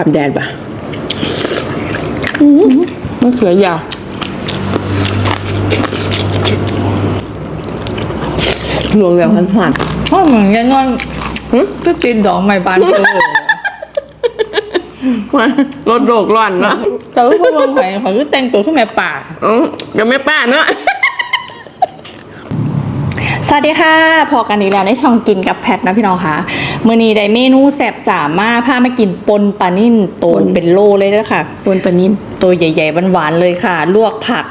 อาบแดดปะมะเขือยาวรวมแล้วพันผ่านเพราะเหมือนยันนอนก็กินดอกไม้บานเออรถโรกร้อนเนาะแต่ว่าพวกบางข่อยข่อยก็แต่งตัวขึ้นมาป่าอือกับแม่ป้าเนาะ สวัสดีค่ะ พอกันอีกแล้วในช่องกินกับแพทนะพี่น้องค่ะมือนี้ได้เมนูแสบจ๋ามาพามากินปนปลานิ่นโตนเป็นโลเลยนะค่ะปนปลานินตัวใหญ่ๆหวานๆเลยค่ะ ลวกผัก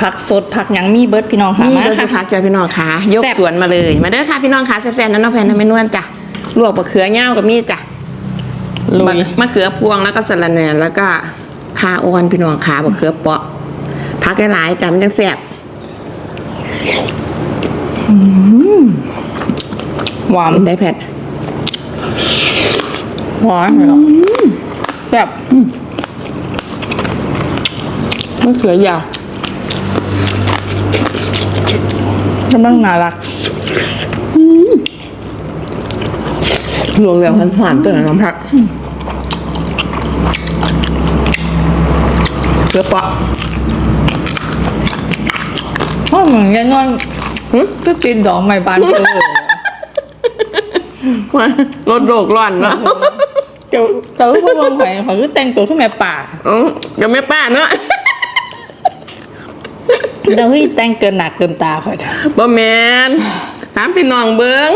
ผักสดผักหยังมีเบิร์ดพี่น้องค่ะนี่มาเราจะพัค่ะกจ้ะพี่น้องค่ะ ยกแซ่บสวนมาเลย มาเด้อค่ะพี่น้องค่ะแซ่บๆนั้นน้องแพนน้ำไม่นวลจ้ะลวกมะเขือเง่ากับมีดจ้ะลุยมะเขือพวงแล้วก็สะระแหน่แล้วก็คาออนพี่น้องค่ะมะเขือเปาะพักหลายๆจ้ะมันจังแซ่บ หวานได้แพทหวานเหรอแซ่บมะเขือยาวกำลังน่ารักรวมแล้วพันผ่านตัวน้องพักเขือเปาะเพราะเหมือนยันนอน ก็กินดอกไม้บานเออรถโรกร้อนเนาะแต่แต่ว่าพวกบางข่อยข่อยก็แต่งตัวขึ้นมาป่าอือกับแม่ป้าเนาะเดี๋ยวเฮ้ยแต่งเกินหนักเกินตาข่อยนะบ่แมนถามพี่น้องเบิ้ง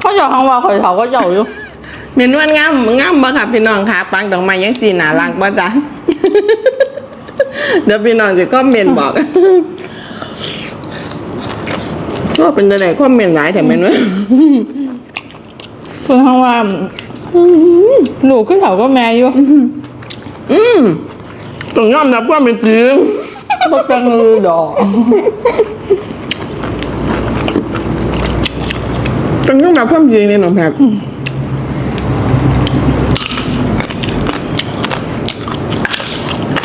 เขาจะข้างว่าข่อยเขาก็เจ้าอยู่เมนวนงามงามบ่ค่ะพี่น้องค่ะปังดอกไม้ยังสีน่ารักบ่จ๊ะเดี๋ยวพี่น้องจะคอมเมนต์บอก ก็เป็นจังไดคอมเมนต์หลายแต่แม่นว่าเพิ่งข้างว่าหนูขึ้นเขาก็แม่อยู่อืมต้องยอมรับความเป็นจริงก็จังเลยดอกต้องยอมรับความจริงนี่น้องแพท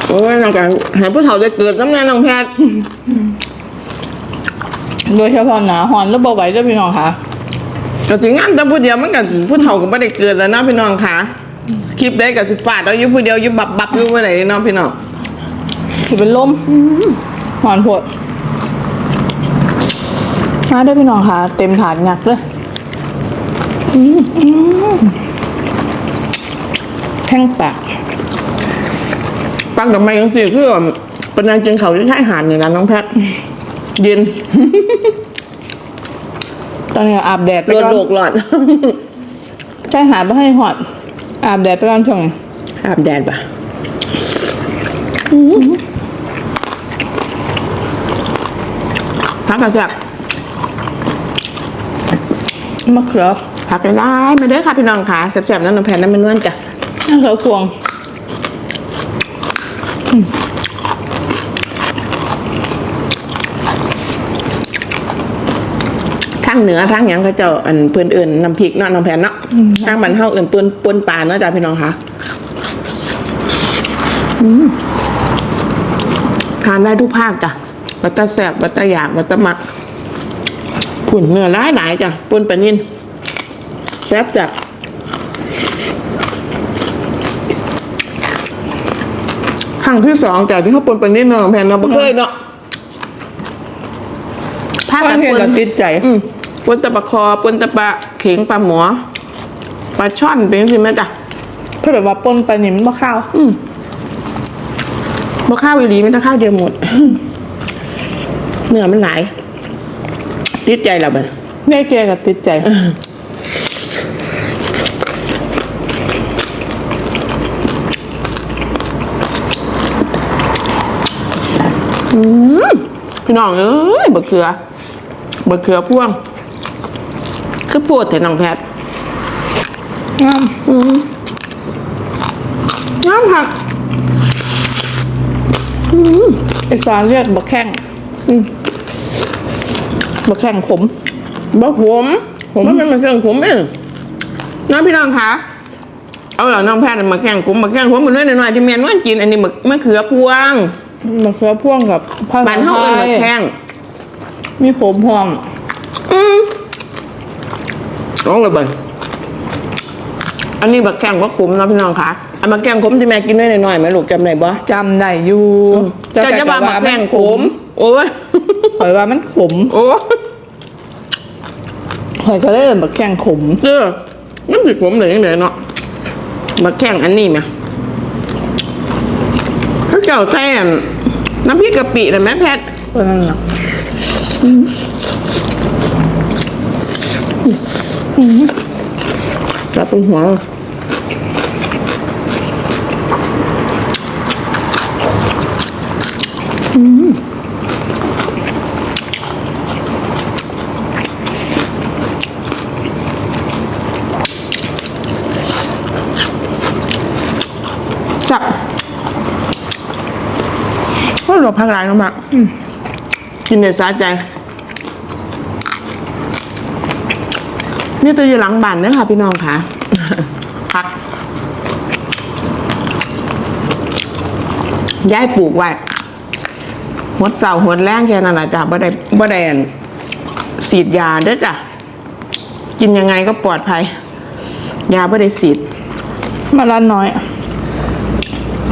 โอ้ยน้องกันให้ผู้เฒ่าได้เกิดน้ำแน่น้องแพทย์ โดยเฉพาะหนาหอนแล้วเบาไหวด้วยพี่น้องค่ะก็ถึงงานแต่ผู้เดียวมันก็ผู้เฒ่าก็ไม่ได้เกิดแล้วเนาะพี่น้องค่ะ คลิปได้กับสิฟาดเอาอยู่ผู้เดียวอยู่บับบับอยู่เมื่อไหร่เนาะพี่น้องคือเป็นลมหอนปวดมาด้วยพี่น้องค่ะ เต็มถาดงักเลยอืมอืมแท่งปากปักดอกไม้ยังสิคือว่าเป็นนางจึงเขาที่ชายหาดนี่นะน้องแพทย์ เย็น ตอนนี้อาบแดดไปรวดก่อนโลกหลอด ใช่หาไม่ให้หอด อาบแดดไปก่อนช่วงนี้อาบแดดปะพักกระจับมะเขือพักกันได้มาเด้อค่ะพี่น้องค่ะแซ่บๆนั่นน้องแพทย์นั่นเป็นนวลจ้ะมะเขือพวง ทางเหนือทางหยังเขาเจ้าอันเพื่อนเอื่นน้ำพริกเนาะน้องแพนเนาะทางบ้านเฮาเอื่นปนปนปลาเนาะจ้ะพี่น้องค่ะอืมทานได้ทุกภาคจ้ะบัตตาแสบบัตตาอยากบัตตามักผุ่นเนื้อหลายหลายๆจ้ะปนปลานินแซ่บจ้ะครั้งที่สองจ้ะที่เขาปนปลานินเนาะน้องแพนเราะบ่เคยเนาะ ภาคว่ากันเห็นปเรานติดใจ อืม ปนตะปะคอปนตะปะเข็งปลาหมอปลาช่อนเป็นสิไหมจ๊ะถ้าแบบว่าปนไปนี่มันบ่ข้าว อืมบ่ข้าวอีหลีไม่ต้องข้าวเดียวหมดเนื้อมันหลายติดใจเราบัดแม่แกกับติดใจพี่น้องเอ้ยบะเขือบะเขือพ่วง คือปวดแต่น้องแพทย์งามน้ำผักไอสารเรียกบะแข้งอืมบะแข้งขมบะขมขมมันเป็นมะเขือขมเองน้องพี่น้องคะเอาเหล่าน้องแพทย์มาแกงขมมาแกงขมมันน้อยหน่อยๆที่เมียนว่ากินอันนี้มะมะเขือพวงมะเขือพ่วงกับผ้าบ้านเฮาเอิ้นมะแข้งมีขมพอง อืม น้องเลยเบิ่งอันนี้บักแข้งบักขมเนาะพี่น้องคะเอามาแกงขมที่แม่กินด้วยหน่อยๆไหมลูกจำได้บ่จำได้อยู่เจะจะว่าหมักแกงขม โอ้ยข่อยว่ามันขม โอ้ยข่อยก็เลยเอิ้นบักแกงขมเออมันสิขมเลยยังไงเนาะมาแกงอันนี้ไหมถ้าเจ้าแซ่นน้ำพริกกะปินะแม่แพทย์ก็นั่นน่ะ จับเป็นหัวจับก็หลบพักร้ายมากกินเด็ดสาใจ นี่ตัวอยู่หลังบ้านเด้อค่ะ พี่น้องค่ะพักย้ายปลูกไว้หดเสาหดแรงแค่นั้นแหละจ้ะบ่ได้บ่ได้อั่นฉีดยาเด้อจ้ะกินยังไงก็ปลอดภัย ยาบ่ได้ฉีดมาละน้อย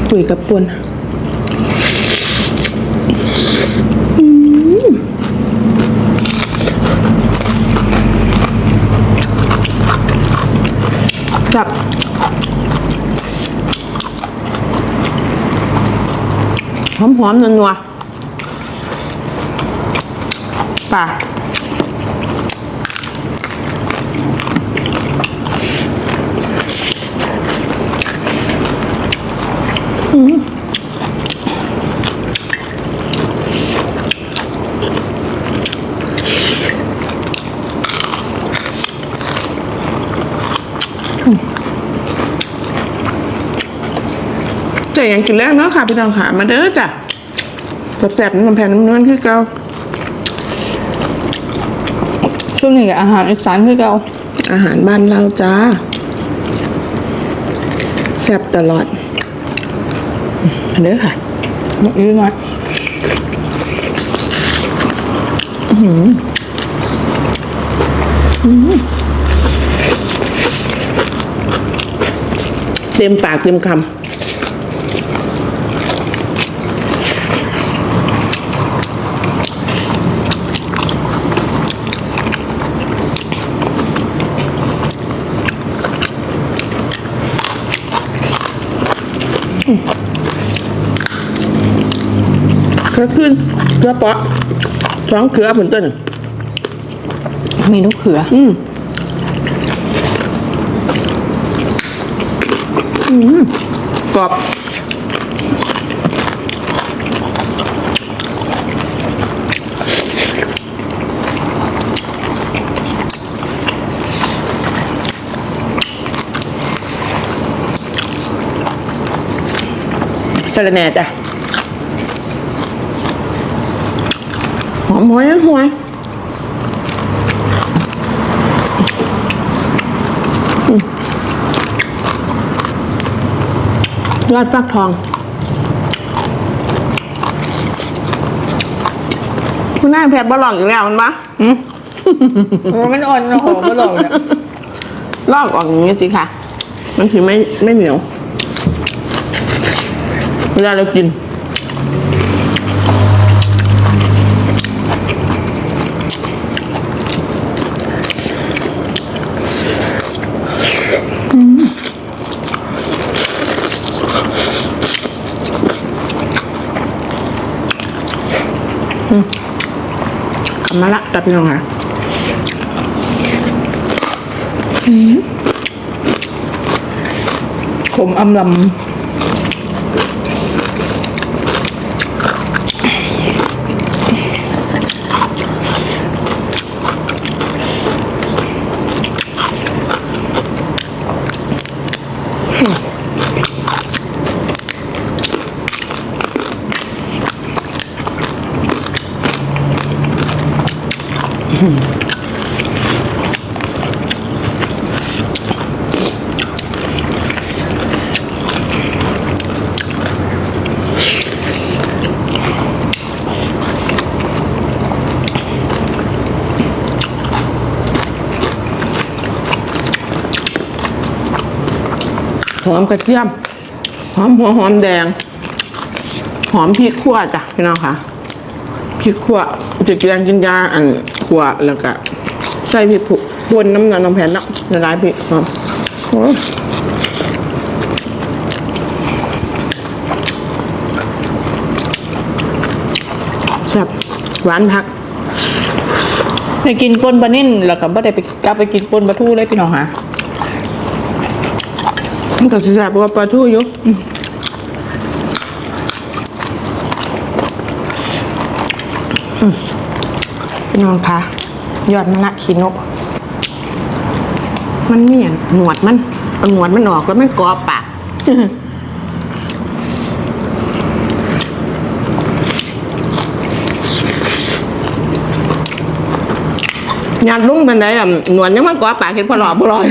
ปุ๋ยกับปุน จับหอมหอมๆนัวๆป่ะ เจะยังกินแรกเนาะค่ะพี่น้องค่ะ มาเด้อจ้ะแสบๆน้ำแผ่นน้ำนวลคือเก่าช่วงนี้ก็อาหารอีสานคือเก่าอาหารบ้านเราจ้าแซ่บตลอดเด้อค่ะบักอื้อน้อยเต็มปากเต็มคำ เครือขึ้นเครือปะสองเครือเหมือนต้นมีลูกเขือ อืมอืมกรอบสะระแหน่จ้ะ หอมหวยหวยยอดฟักทอง คุณนายแพทย์บอลองอีกแล้วมันปะโอ้มันอ่อนนะหอมมาลองเนี่ยลอกออกอย่างนี้สิค่ะ มันถึงไม่ไม่เหนียว เวลาเรากิน กลับมาละจับพี่น้องค่ะขมอำล หอมกระเทียม หอมหัวหอมแดง หอมพริกขั่วจ้ะพี่น้องค่ะพริกขั่วจะกินกินยาอัน ขั่วแล้วก็ใส่พริกผุปนน้ำเงินน้ำแผ่นเนาะละลายพริกหอมโอ้แซ่บหวานผักไปกินปนปลานิ่นแล้วก็บ่ได้ไปกลับไปกินปนปลาทูเลยพี่น้องค่ะมันก็สิแซ่บกว่าปลาทูอยู่อืมอืม พี่น้องคะยอดมะนะขีนก มันเมียนหนวดมันหนวดมันออกแล้วมันกรอบปากอยากลุ่งเป็นไดอะหนวดยังมันกรอบปากเห็นพอหลอบพอลอย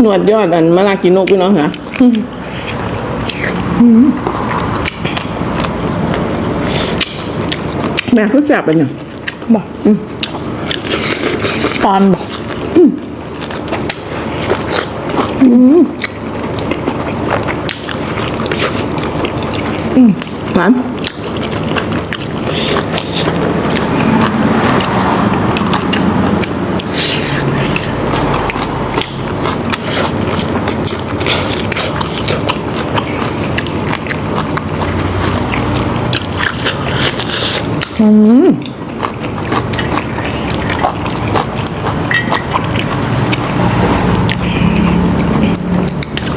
หนวดยอดอันมะลากินนกพี่น้องเหรอ แม่เขาแสบเป็นยังบอกตอนบอกหวาน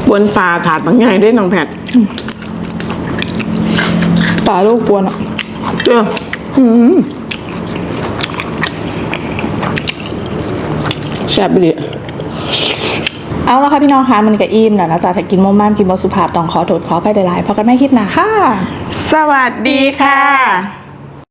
บนปลาขาดบางไงได้น้องแพทปลาลูกกวนอะเจ้าอืมแซ่บไปเลยเอาละค่ะพี่น้องคะมันก็อิ่มแล้วนะจ๊ะถ้ากินโมม่ามกินบอสุภาพต้องขอโทษขอไปหลายๆเพราะกันไม่คิดนะค่ะ สวัสดีค่ะ